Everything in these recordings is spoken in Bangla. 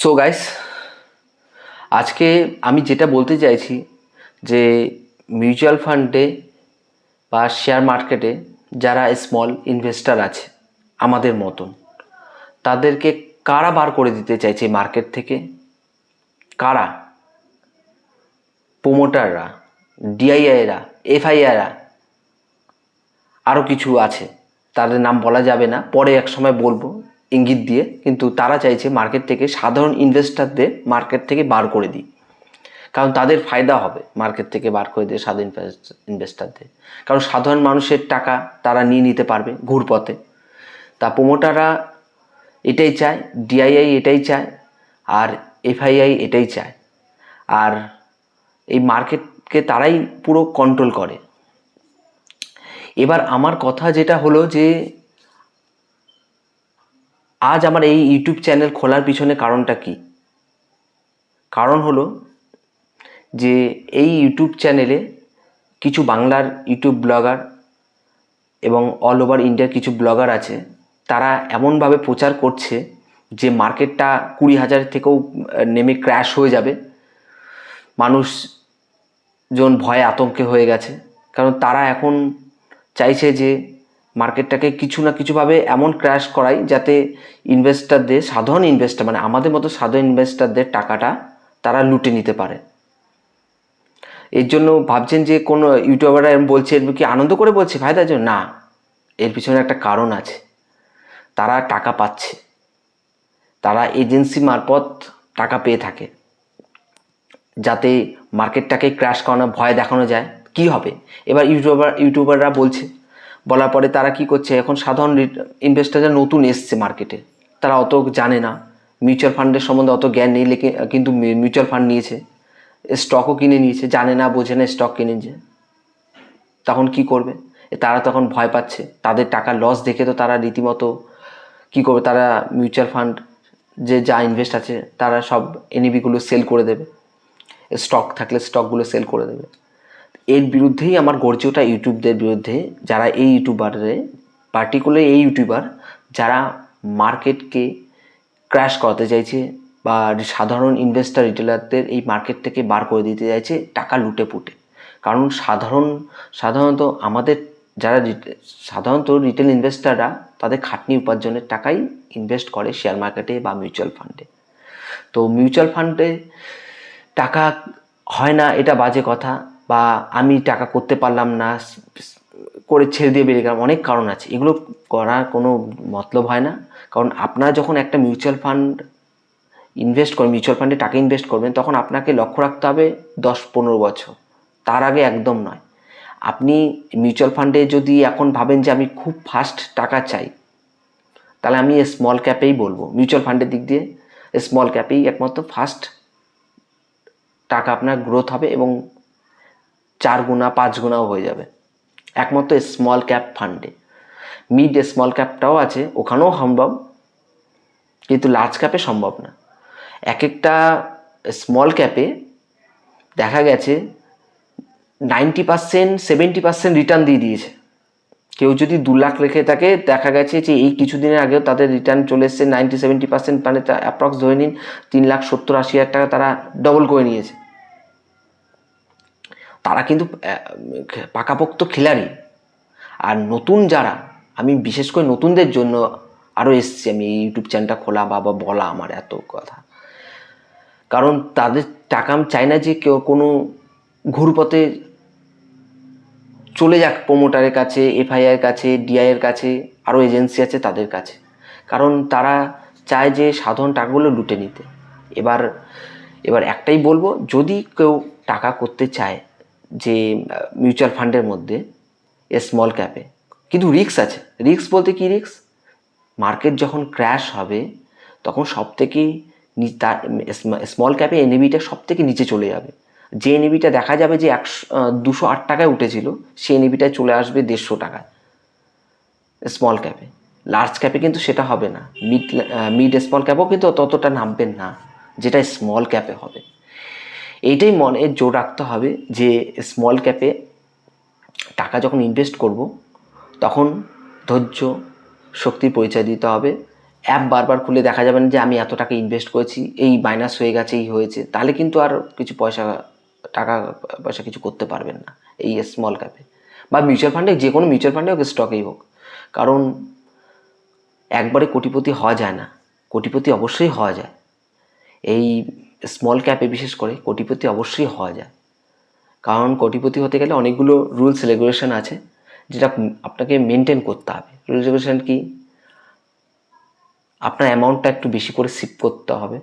সো গাইস আজকে আমি যেটা বলতে চাইছি যে মিউচুয়াল ফান্ডে বা শেয়ার মার্কেটে যারা স্মল ইনভেস্টার আছে, আমাদের মতন, তাদেরকে কারা বার করে দিতে চাইছে মার্কেট থেকে? কারা? প্রোমোটাররা ডিআইআইরা এফআইআইরা আরও কিছু আছে, তাদের নাম বলা যাবে না, পরে এক সময় বলব। ইঙ্গিত দিয়ে, কিন্তু তারা চাইছে মার্কেট থেকে সাধারণ ইনভেস্টারদের মার্কেট থেকে বার করে দিই কারণ তাদের ফায়দা হবে মার্কেট থেকে বার করে দিয়ে সাধারণ ইনভেস্টারদের কারণ সাধারণ মানুষের টাকা তারা নিয়ে নিতে পারবে ঘুরপথে। তা প্রোমোটাররা এটাই চায় ডিআইআই এটাই চায়, আর এফআইআই এটাই চায়। আর এই মার্কেটকে তারাই পুরো কন্ট্রোল করে। এবার আমার কথা যেটা হলো যে আজ আমার এই ইউটিউব চ্যানেল খোলার পিছনে কারণটা কি? কারণ হলো যে এই ইউটিউব চ্যানেলে কিছু বাংলার ইউটিউব ব্লগার এবং অল ওভার ইন্ডিয়ার কিছু ব্লগার আছে, তারা এমনভাবে প্রচার করছে যে মার্কেটটা কুড়ি হাজার থেকেও নেমে ক্র্যাশ হয়ে যাবে। মানুষ জন ভয়ে আতঙ্কে হয়ে গেছে। কারণ তারা এখন চাইছে যে মার্কেটটাকে কিছু না কিছুভাবে এমন ক্র্যাশ করাই যাতে ইনভেস্টারদের সাধারণ ইনভেস্টার মানে আমাদের মতো সাধারণ ইনভেস্টারদের টাকাটা তারা লুটে নিতে পারে। এর জন্য ভাবছেন যে কোনো ইউটিউবাররা এরম বলছে এর কি আনন্দ করে বলছে? ফায়দার জন্য না। এর পিছনে একটা কারণ আছে। তারা টাকা পাচ্ছে। তারা এজেন্সি মারফত টাকা পেয়ে থাকে। যাতে মার্কেটটাকে ক্র্যাশ করানো ভয় দেখানো যায়। কি হবে? এবার ইউটিউবার ইউটিউবাররা বলছে বলার পরে তারা কি করছে? এখন সাধারণ ইনভেস্টাররা নতুন এসছে মার্কেটে তারা অত জানে না। মিউচুয়াল ফান্ডের সম্বন্ধে অত জ্ঞান নেই লেকিন কিন্তু মিউচুয়াল ফান্ড নিয়েছে। স্টকও কিনে নিয়েছে, জানে না, বোঝে না স্টক কিনেছে তখন কি করবে? তারা তখন ভয় পাচ্ছে। তাদের টাকা লস দেখে তো তারা রীতিমতো কি করবে? তারা মিউচুয়াল ফান্ড যে যা ইনভেস্ট আছে, তারা সব এনইবিগুলো সেল করে দেবে। স্টক থাকলে স্টকগুলো সেল করে দেবে। এর বিরুদ্ধেই আমার গর্জে ওঠা ইউটিউবদের বিরুদ্ধে, যারা এই ইউটিউবারে পার্টিকুলার এই ইউটিউবার, যারা মার্কেটকে ক্র্যাশ করাতে চাইছে বা সাধারণ ইনভেস্টার রিটেলারদের এই মার্কেট থেকে বার করে দিতে চাইছে, টাকা লুটে পুটে। কারণ সাধারণ, সাধারণত আমাদের যারা সাধারণত রিটেল ইনভেস্টাররা তাদের খাটনি উপার্জনের টাকাই ইনভেস্ট করে শেয়ার মার্কেটে বা মিউচুয়াল ফান্ডে তো মিউচুয়াল ফান্ডে টাকা হয় না, এটা বাজে কথা। বা আমি টাকা করতে পারলাম না করে ছেড়ে দিয়ে বেরিয়ে গেলাম, অনেক কারণ আছে। এগুলো করার কোনো মতলব হয় না। কারণ আপনারা যখন একটা মিউচুয়াল ফান্ড ইনভেস্ট করেন মিউচুয়াল ফান্ডে টাকা ইনভেস্ট করবেন, তখন আপনাকে লক্ষ্য রাখতে হবে দশ পনেরো বছর। তার আগে একদম নয়। আপনি মিউচুয়াল ফান্ডে যদি এখন ভাবেন যে আমি খুব ফাস্ট টাকা চাই, তাহলে আমি স্মল ক্যাপেই বলব। মিউচুয়াল ফান্ডের দিক দিয়ে স্মল ক্যাপেই একমাত্র ফাস্ট টাকা আপনার গ্রোথ হবে এবং চার গুণা, পাঁচ গুণাও হয়ে যাবে। একমাত্র স্মল ক্যাপ ফান্ডে মিড স্মল ক্যাপটাও আছে, ওখানেও সম্ভব, কিন্তু লার্জ ক্যাপে সম্ভব না। এক একটা স্মল ক্যাপে দেখা গেছে ninety percent seventy percent return দিয়ে দিয়েছে। কেউ যদি দু লাখ রেখে থাকে, দেখা গেছে যে এই কিছুদিনের আগেও তাদের রিটার্ন চলে এসছে নাইনটি সেভেন্টি পার্সেন্ট মানে অ্যাপ্রক্স ধরে নিন, তিন লাখ সত্তর আশি হাজার টাকা তারা ডবল করে নিয়েছে। তারা কিন্তু পাকাপোক্ত খেলাড়ি। আর নতুন যারা, আমি বিশেষ করে নতুনদের জন্য আরও এসছি, আমি ইউটিউব চ্যানেলটা খোলা বা বা বলা আমার এত কথা। কারণ তাদের টাকা, আমি চাই না যে কেউ কোনো ঘুরপথে চলে যাক প্রোমোটারের কাছে, এফআইআর কাছে, ডিআইয়ের কাছে আরও এজেন্সি আছে তাদের কাছে। কারণ তারা চায় যে সাধারণ টাকাগুলো লুটে নিতে। এবার এবার একটাই বলব, যদি কেউ টাকা করতে চায় যে মিউচুয়াল ফান্ডের মধ্যে, এ স্মল ক্যাপে কিন্তু রিস্ক আছে। রিস্ক বলতে কি রিস্ক মার্কেট যখন ক্র্যাশ হবে, তখন সব থেকে তার স্মল ক্যাপে এনএবিটা সব থেকে নিচে চলে যাবে। যে এনএবিটা দেখা যাবে যে একশো দুশো আট টাকায় উঠেছিল, সে এনএবিটায় চলে আসবে দেড়শো টাকায়। স্মল ক্যাপে লার্জ ক্যাপে কিন্তু সেটা হবে না। মিড মিড স্মল ক্যাপও কিন্তু ততটা নামবেন না, যেটা স্মল ক্যাপে হবে। এইটাই মনে জোর রাখতে হবে যে স্মল ক্যাপে টাকা যখন ইনভেস্ট করব, তখন ধৈর্য, শক্তির পরিচয় দিতে হবে। অ্যাপ বারবার খুলে দেখা যাবে না যে আমি এত টাকা ইনভেস্ট করেছি, এই মাইনাস হয়ে গেছে, এই হয়েছে। তাহলে কিন্তু আর কিছু পয়সা, টাকা, পয়সা কিছু করতে পারবেন না এই স্মল ক্যাপে বা মিউচুয়াল ফান্ডে যে কোনো মিউচুয়াল ফান্ডে হোক স্টকেই হোক। কারণ একবারে কোটিপতি হওয়া যায় না। কোটিপতি অবশ্যই হওয়া যায়। এই স্মল ক্যাপে বিশেষ করে কোটিপতি অবশ্যই হওয়া যায়। কারণ কোটিপতি হতে গেলে অনেকগুলো রুলস রেগুলেশন আছে, যেটা আপনাকে মেনটেন করতে হবে। রুলস রেগুলেশন কি? আপনার অ্যামাউন্টটা একটু বেশি করে সিপ করতে হবে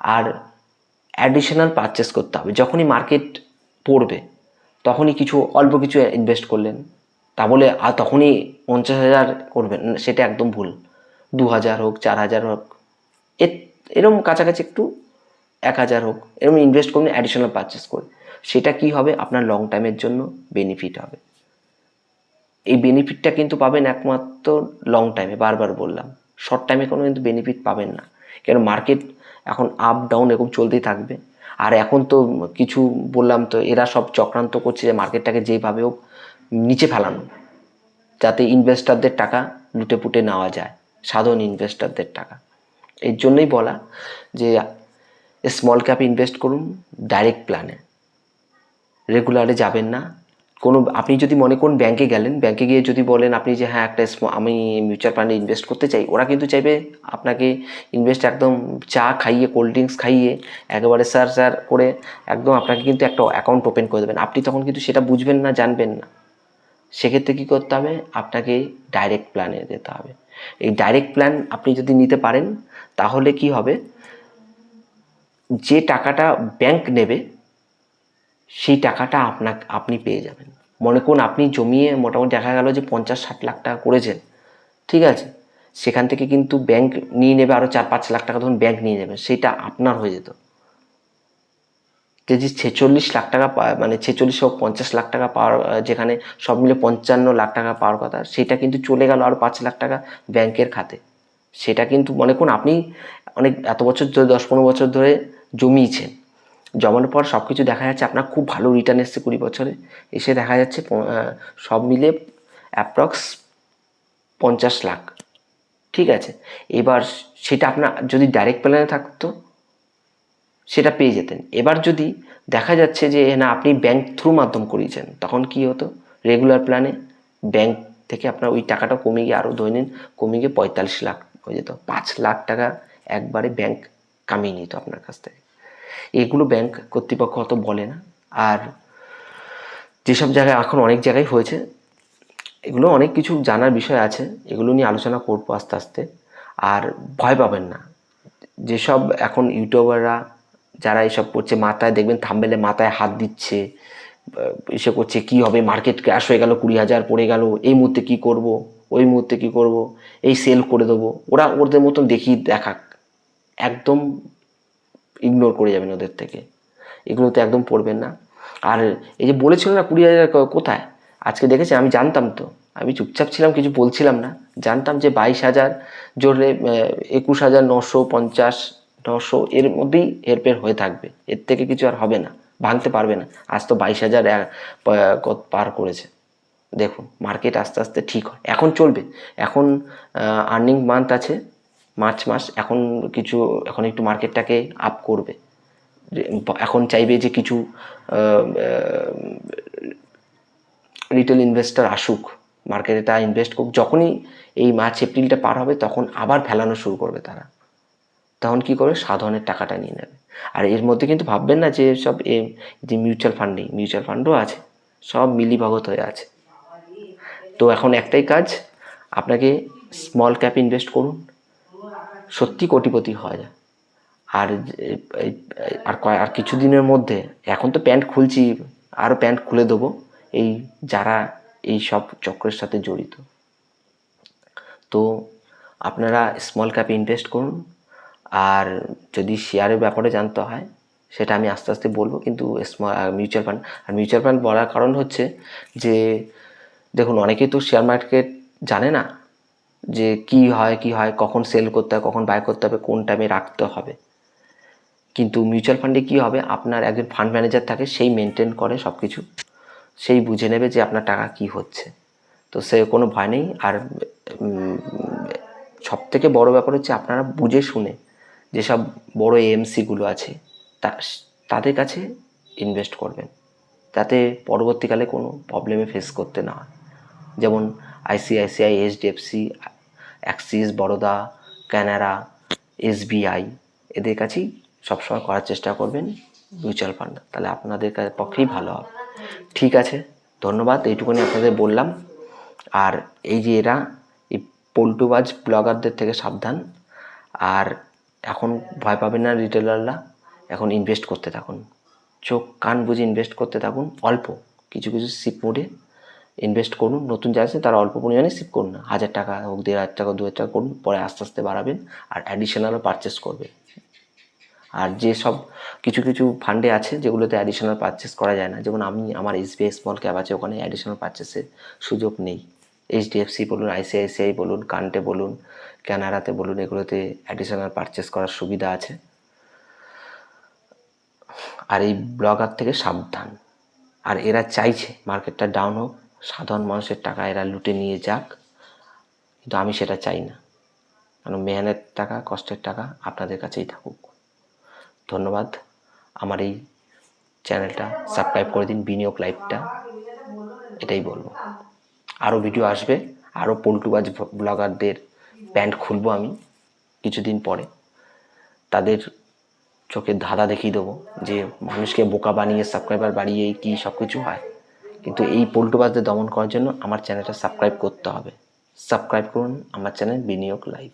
আর অ্যাডিশনাল পারচেস করতে হবে। যখনই মার্কেট পড়বে, তখনই কিছু, অল্প কিছু ইনভেস্ট করলেন, তা বলে আর তখনই পঞ্চাশ হাজার করবেন, সেটা একদম ভুল। দু হাজার হোক, চার হাজার হোক, এর, এরম কাছাকাছি একটু এক হাজার হোক, এরকম ইনভেস্ট করুন অ্যাডিশনাল পারচেস করে সেটা কি হবে? আপনার লং টাইমের জন্য বেনিফিট হবে। এই বেনিফিটটা কিন্তু পাবেন একমাত্র লং টাইমে বারবার বললাম। শর্ট টাইমে কোনো কিন্তু বেনিফিট পাবেন না। কেন? মার্কেট এখন আপ ডাউন এরকম চলতেই থাকবে। আর এখন তো কিছু বললাম তো, এরা সব চক্রান্ত করছে যে মার্কেটটাকে যেভাবে হোক, নিচে ফেলানো। যাতে ইনভেস্টারদের টাকা লুটে পুটে নেওয়া যায়। সাধারণ ইনভেস্টারদের টাকা। এর জন্যই বলা যে স্মল ক্যাপ ইনভেস্ট করুন ডাইরেক্ট প্ল্যানে রেগুলারে যাবেন না। কোনো, আপনি যদি মনে করুন ব্যাংকে গেলেন ব্যাংকে গিয়ে যদি বলেন আপনি যে হ্যাঁ একটা আমি মিউচুয়াল ফান্ডে ইনভেস্ট করতে চাই, ওরা কিন্তু চাইবে আপনাকে ইনভেস্ট একদম চা খাইয়ে কোল্ড ড্রিঙ্কস খাইয়ে, একেবারে স্যার স্যার করে একদম আপনাকে কিন্তু একটা অ্যাকাউন্ট ওপেন করে দেবেন। আপনি তখন কিন্তু সেটা বুঝবেন না, জানবেন না। সেক্ষেত্রে কী করতে হবে? আপনাকে ডাইরেক্ট প্ল্যানে যেতে হবে। এই ডাইরেক্ট প্ল্যান আপনি যদি নিতে পারেন, তাহলে কি হবে? যে টাকাটা ব্যাংক নেবে, সেই টাকাটা আপনাকে, আপনি পেয়ে যাবেন। মনে করুন আপনি জমিয়ে মোটামুটি দেখা গেল যে পঞ্চাশ ষাট লাখ টাকা করেছেন, ঠিক আছে? সেখান থেকে কিন্তু ব্যাংক নিয়ে নেবে আরও চার পাঁচ লাখ টাকা, ধরুন ব্যাংক নিয়ে নেবে, সেটা আপনার হয়ে যেত। যে যে ছেচল্লিশ লাখ টাকা মানে ছেচল্লিশ হোক, পঞ্চাশ লাখ টাকা পাওয়ার, যেখানে সব মিলে পঞ্চান্ন লাখ টাকা পাওয়ার কথা, সেটা কিন্তু চলে গেল আরও পাঁচ লাখ টাকা ব্যাংকের খাতে। সেটা কিন্তু মনে করুন আপনি অনেক, এত বছর ধরে, দশ পনেরো বছর ধরে জমিয়েছেন। জমানোর পর সব কিছু দেখা যাচ্ছে আপনার খুব ভালো রিটার্ন এসছে কুড়ি বছরে। এসে দেখা যাচ্ছে সব মিলে অ্যাপ্রক্স পঞ্চাশ লাখ। ঠিক আছে? এবার সেটা আপনার যদি ডাইরেক্ট প্ল্যানে থাকতো, সেটা পেয়ে যেতেন। এবার যদি দেখা যাচ্ছে যে, না, আপনি ব্যাংক থ্রু মাধ্যম করিয়েছেন, তখন কি হতো? রেগুলার প্ল্যানে ব্যাংক থেকে আপনার ওই টাকাটা কমে গিয়ে আরও নিন, কমে গিয়ে পঁয়তাল্লিশ লাখ হয়ে যেত। পাঁচ লাখ টাকা একবারে ব্যাংক কামিয়ে নিত আপনার কাছ থেকে। এগুলো ব্যাংক কর্তৃপক্ষ অত বলে না। আর যেসব জায়গায় এখন অনেক জায়গায় হয়েছে, এগুলো অনেক কিছু জানার বিষয় আছে, এগুলো নিয়ে আলোচনা করব আস্তে আস্তে। আর ভয় পাবেন না। যেসব এখন ইউটিউবাররা যারা এসব করছে, মাথায় দেখবেন থাম্বেলে মাথায় হাত দিচ্ছে এসে করছে, কি হবে? মার্কেট ক্র্যাশ হয়ে গেল, কুড়ি হাজার পড়ে গেল, এই মুহূর্তে কি করব? ওই মুহূর্তে কি করব? এই সেল করে দেবো। ওরা ওদের মতন দেখি দেখাক। একদম ইগনোর করে যাবেন ওদের থেকে। এগুলোতে একদম পড়বেন না। আর এই যে বলেছিল না কুড়ি হাজার কোথায়? আজকে দেখেছি, আমি জানতাম তো। আমি চুপচাপ ছিলাম, কিছু বলছিলাম না। জানতাম যে বাইশ হাজার জোরে একুশ হাজার নশো পঞ্চাশ, নশো, এর মধ্যেই হেরফের হয়ে থাকবে। এর থেকে কিছু আর হবে না, ভাঙতে পারবে না। আজ তো বাইশ হাজার পার করেছে। দেখুন মার্কেট আস্তে আস্তে ঠিক হয়। এখন চলবে। এখন আর্নিং মান্থ আছে। মার্চ মাস এখন কিছু, এখন একটু মার্কেটটাকে আপ করবে। এখন চাইবে যে কিছু রিটেল ইনভেস্টর আসুক মার্কেটে তা ইনভেস্ট করুক। যখনই এই মার্চ, এপ্রিলটা পার হবে, তখন আবার ফেলানো শুরু করবে তারা। তখন কি করবে? সাধারণের টাকাটা নিয়ে নেবে। আর এর মধ্যে কিন্তু ভাববেন না যে সব এ, যে মিউচুয়াল ফান্ড নেই মিউচুয়াল ফান্ডও আছে, সব মিলিভগত হয়ে আছে। তো এখন একটাই কাজ, আপনাকে স্মল ক্যাপ ইনভেস্ট করুন। সত্যি কোটিপতি হওয়া যায়। আর আর কয়- আর কিছু দিনের মধ্যে, এখন তো প্যান্ট খুলছি আরও প্যান্ট খুলে দেবো, এই যারা এই সব চক্রের সাথে জড়িত। তো আপনারা স্মল ক্যাপে ইনভেস্ট করুন, আর যদি শেয়ারের ব্যাপারে জানতে হয়, সেটা আমি আস্তে আস্তে বলব, কিন্তু স্মল মিউচুয়াল ফান্ড আর মিউচুয়াল ফান্ড বলার কারণ হচ্ছে যে, দেখুন, অনেকেই তো শেয়ার মার্কেট জানে না যে কি হয় কি হয়, কখন সেল করতে হয়, কখন বাই করতে হবে, কোন টাইমে রাখতে হবে। কিন্তু মিউচুয়াল ফান্ডে কি হবে? আপনার একজন ফান্ড ম্যানেজার থাকে, সেই মেনটেন করে সব কিছু সেই বুঝে নেবে যে আপনার টাকা কি হচ্ছে। তো সে কোনো ভয় নেই। আর সব থেকে বড় ব্যাপার হচ্ছে আপনারা বুঝে শুনে যেসব বড় এএমসিগুলো আছে, তা, তাদের কাছে ইনভেস্ট করবেন। যাতে পরবর্তীকালে কোনো প্রবলেমে ফেস করতে না হয়। যেমন ICICI HDFC Axis, Baroda, Canara, SBI, এদের কাছেই সবসময় করার চেষ্টা করবেন মিউচুয়াল ফান্ড। তাহলে আপনাদের পক্ষেই ভালো হবে। ঠিক আছে, ধন্যবাদ, এইটুকুনি আপনাদের বললাম। আর এই যে এরা, এই পল্টুবাজ ব্লগারদের থেকে সাবধান। আর এখন ভয় পাবেন না রিটেলাররা এখন ইনভেস্ট করতে থাকুন। চোখ কান বুঝে ইনভেস্ট করতে থাকুন, অল্প, কিছু কিছু সিপ মোডে। ইনভেস্ট করুন, নতুন যা আছে তারা অল্প পরিমাণে সিপ করুন হাজার টাকা হোক, দেড় হাজার টাকা, দু হাজার টাকা করুন, পরে আস্তে আস্তে বাড়াবেন আর অ্যাডিশনালও পারচেস করবেন। আর যে সব কিছু কিছু ফান্ডে আছে যেগুলোতে অ্যাডিশনাল পারচেস করা যায় না, যেমন আমি, আমার এসবিআই স্মল ক্যাব আছে, ওখানে অ্যাডিশনাল পারচেসের সুযোগ নেই। এইচডিএফসি বলুন আইসিআইসিআই বলুন কান্টে বলুন ক্যানারাতে বলুন, এগুলোতে অ্যাডিশনাল পারচেস করার সুবিধা আছে। আর এই ব্লগার থেকে সাবধান। আর এরা চাইছে মার্কেটটা ডাউন হোক সাধারণ মানুষের টাকা এরা লুটে নিয়ে যাক, কিন্তু আমি সেটা চাই না। কারণ মেহনের টাকা, কষ্টের টাকা আপনাদের কাছেই থাকুক। ধন্যবাদ। আমার এই চ্যানেলটা সাবস্ক্রাইব করে দিন, বিনিয়োগ লাইভটা। এটাই বলব। আরও ভিডিও আসবে আরও পল্টুবাজ ব্লগারদের প্যান্ট খুলবো আমি কিছুদিন পরে। তাদের চোখে ধাঁধা দেখিয়ে দেবো যে মানুষকে বোকা বানিয়ে, সাবস্ক্রাইবার বাড়িয়ে কি সব কিছু হয়। কিন্তু এই পল্টুবাজদের দমন করার জন্য আমার চ্যানেলটা সাবস্ক্রাইব করতে হবে। সাবস্ক্রাইব করুন, আমার চ্যানেল বিনিয়োগ লাইভ